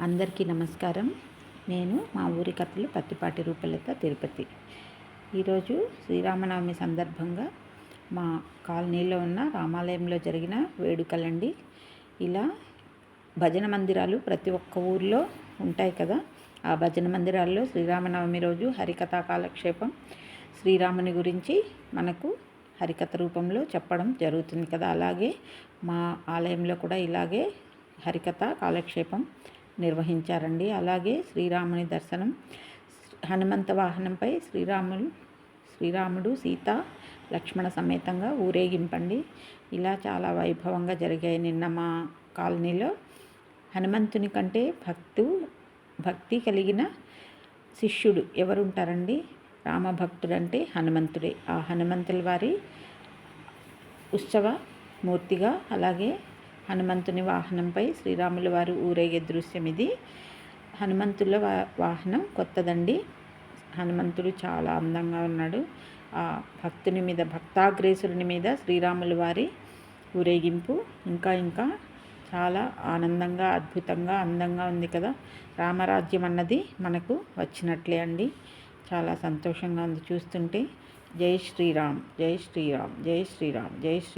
అందరికీ నమస్కారం. నేను మా ఊరి కథలు పత్తిపాటి రూపలత తిరుపతి. ఈరోజు శ్రీరామనవమి సందర్భంగా మా కాలనీలో ఉన్న రామాలయంలో జరిగిన వేడుకలండి. ఇలా భజన మందిరాలు ప్రతి ఒక్క ఊర్లో ఉంటాయి కదా. ఆ భజన మందిరాల్లో శ్రీరామనవమి రోజు హరికథా కాలక్షేపం శ్రీరాముని గురించి మనకు హరికథ రూపంలో చెప్పడం జరుగుతుంది కదా. అలాగే మా ఆలయంలో కూడా ఇలాగే హరికథ కాలక్షేపం నిర్వహించారండి. అలాగే శ్రీరాముని దర్శనం హనుమంత వాహనంపై శ్రీరాములు శ్రీరాముడు సీత లక్ష్మణ సమేతంగా ఊరేగింపండి. ఇలా చాలా వైభవంగా జరిగాయి నిన్న మా కాలనీలో. హనుమంతుని కంటే భక్తు భక్తి కలిగిన శిష్యుడు ఎవరుంటారండి? రామభక్తుడంటే హనుమంతుడే. ఆ హనుమంతుల వారి ఉత్సవ మూర్తిగా అలాగే హనుమంతుని వాహనంపై శ్రీరాముల వారు ఊరేగే దృశ్యం ఇది హనుమంతుల వాహనం కొత్తదండి. హనుమంతుడు చాలా అందంగా ఉన్నాడు. ఆ భక్తుని మీద భక్తాగ్రేసులని మీద శ్రీరాముల వారి ఊరేగింపు ఇంకా ఇంకా చాలా ఆనందంగా అద్భుతంగా అందంగా ఉంది కదా. రామరాజ్యం అన్నది మనకు వచ్చినట్లే అండి. చాలా సంతోషంగా ఉంది చూస్తుంటే. జై శ్రీరామ్ జై శ్రీరామ్ జై శ్రీరామ్ జై శ్రీ